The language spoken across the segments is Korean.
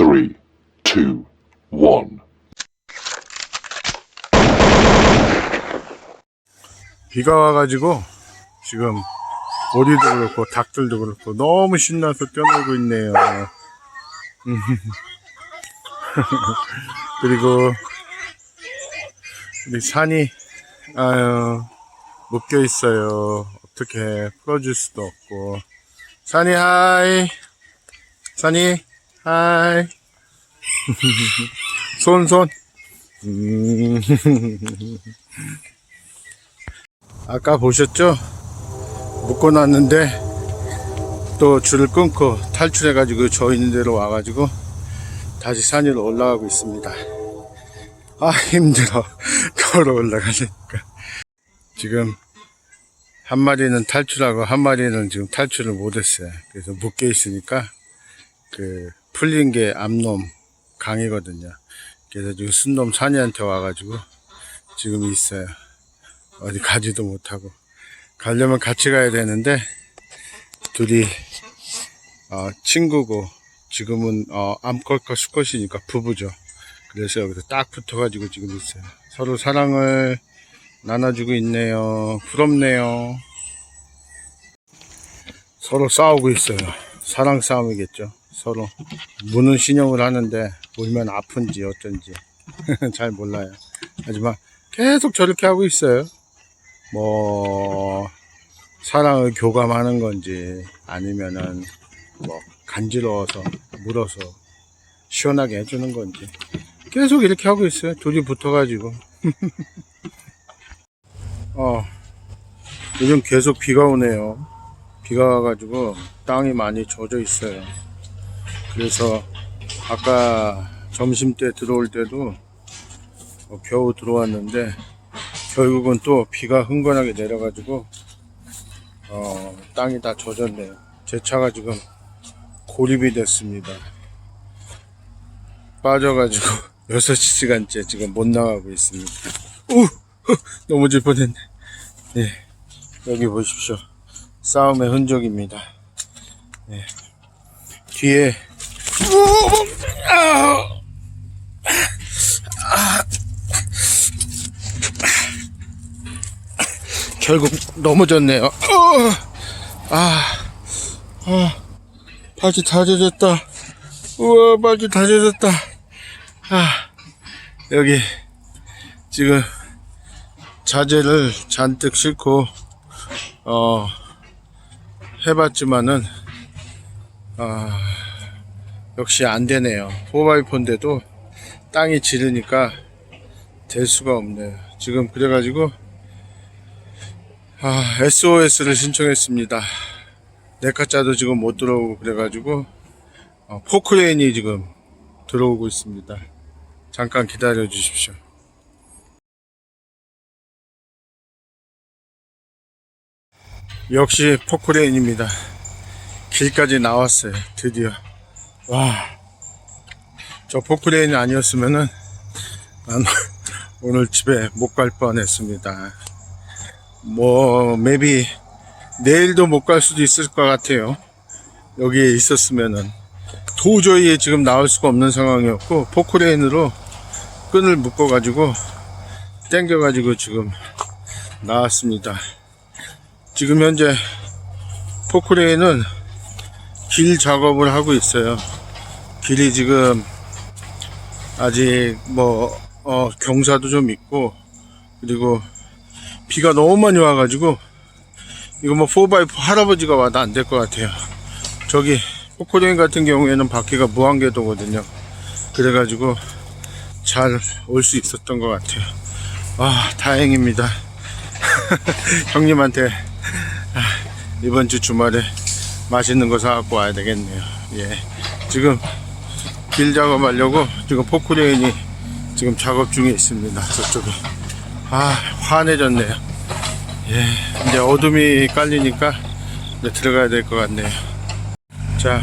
three, two, one. 비가 와가지고 지금 오리도 그렇고 닭들도 그렇고 너무 신나서 뛰어놀고 있네요. 음. 그리고 우리 산이 아유 묶여 있어요. 어떻게 풀어줄 수도 없고 산이 하이 산이 하이 손손 음. 아까 보셨죠? 묶어 놨는데 또 줄을 끊고 탈출해가지고 저 있는 데로 와가지고 다시 산 위로 올라가고 있습니다. 아 힘들어 걸어 올라가니까 지금 한 마리는 탈출하고 한 마리는 지금 탈출을 못했어요. 그래서 묶여 있으니까 그 풀린 게 암놈 강이거든요. 그래서 지금 순놈 산이한테 와가지고 지금 있어요. 어디 가지도 못하고 가려면 같이 가야 되는데 둘이 어, 친구고 지금은 어, 암컷과 수컷이니까 부부죠. 그래서 여기서 딱 붙어가지고 지금 있어요. 서로 사랑을 나눠주고 있네요. 부럽네요. 서로 싸우고 있어요. 사랑 싸움이겠죠. 서로 무는 신용을 하는데 물면 아픈지 어쩐지. 잘 몰라요. 하지만 계속 저렇게 하고 있어요. 뭐 사랑을 교감하는 건지 아니면은 뭐 간지러워서 물어서 시원하게 해주는 건지. 계속 이렇게 하고 있어요. 둘이 붙어가지고. 어 요즘 계속 비가 오네요. 비가 와가지고 땅이 많이 젖어 있어요 그래서 아까 점심 때 들어올 때도 어, 겨우 들어왔는데 결국은 또 비가 흥건하게 내려가지고 어, 땅이 다 젖었네요. 제 차가 지금 고립이 됐습니다. 빠져가지고 6시간째 지금 못 나가고 있습니다. 우! 넘어질 뻔했네. 네, 여기 보십시오. 싸움의 흔적입니다. 네. 뒤에! 결국 넘어졌네요. 어, 아, 아, 바지 다 젖었다. 우와, 바지 다 젖었다. 아, 여기 지금 자재를 잔뜩 싣고 어 해봤지만은 아 역시 안 되네요. 4x4인데도 땅이 지르니까 될 수가 없네요. 지금 그래가지고 아, SOS를 신청했습니다. 네카짜도 지금 못 들어오고 그래가지고 어, 포크레인이 지금 들어오고 있습니다. 잠깐 기다려 주십시오. 역시 포크레인입니다. 길까지 나왔어요. 드디어. 와. 저 포크레인이 아니었으면은 난 오늘 집에 못 갈 뻔했습니다. 뭐 maybe 내일도 못 갈 수도 있을 것 같아요. 여기에 있었으면은 도저히 지금 나올 수가 없는 상황이었고 포크레인으로 끈을 묶어 가지고 당겨 가지고 지금 나왔습니다. 지금 현재 포크레인은 길 작업을 하고 있어요. 길이 지금 아직 뭐 어, 경사도 좀 있고 그리고 비가 너무 많이 와가지고 이거 뭐 4x4 할아버지가 와도 안 될 것 같아요. 저기 포크레인 같은 경우에는 바퀴가 무한궤도거든요. 그래가지고 잘 올 수 있었던 것 같아요. 아 다행입니다. 형님한테 아, 이번 주 주말에 맛있는 거 사갖고 와야 되겠네요. 예. 지금 길 작업하려고 지금 포크레인이 지금 작업 중에 있습니다 저쪽에. 아 환해졌네요. 예 이제 어둠이 깔리니까 이제 들어가야 될 것 같네요. 자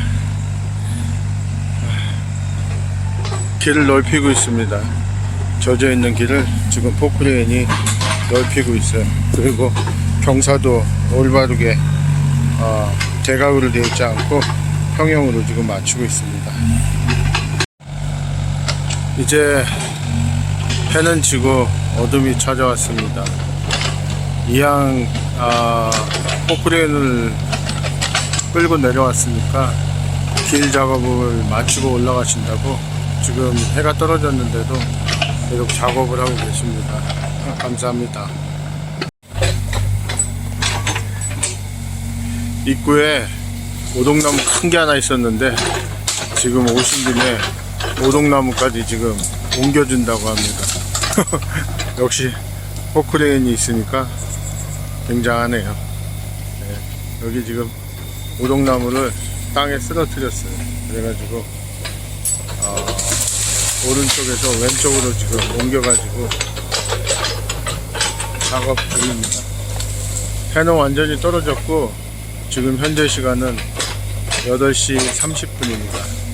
아, 길을 넓히고 있습니다. 젖어 있는 길을 지금 포크레인이 넓히고 있어요. 그리고 경사도 올바르게 어, 대각으로 되어 있지 않고 평형으로 지금 맞추고 있습니다 이제 해는 지고 어둠이 찾아왔습니다. 이양 아, 포크레인을 끌고 내려왔으니까 길 작업을 마치고 올라가신다고 지금 해가 떨어졌는데도 계속 작업을 하고 계십니다. 감사합니다. 입구에 오동나무 큰 게 하나 있었는데 지금 오신 김에 오동나무까지 지금 옮겨준다고 합니다. 역시 포크레인이 있으니까 굉장하네요. 네, 여기 지금 오동나무를 땅에 쓰러뜨렸어요. 그래가지고 어, 오른쪽에서 왼쪽으로 지금 옮겨가지고 작업 중입니다. 해는 완전히 떨어졌고 지금 현재 시간은 8시 30분입니다.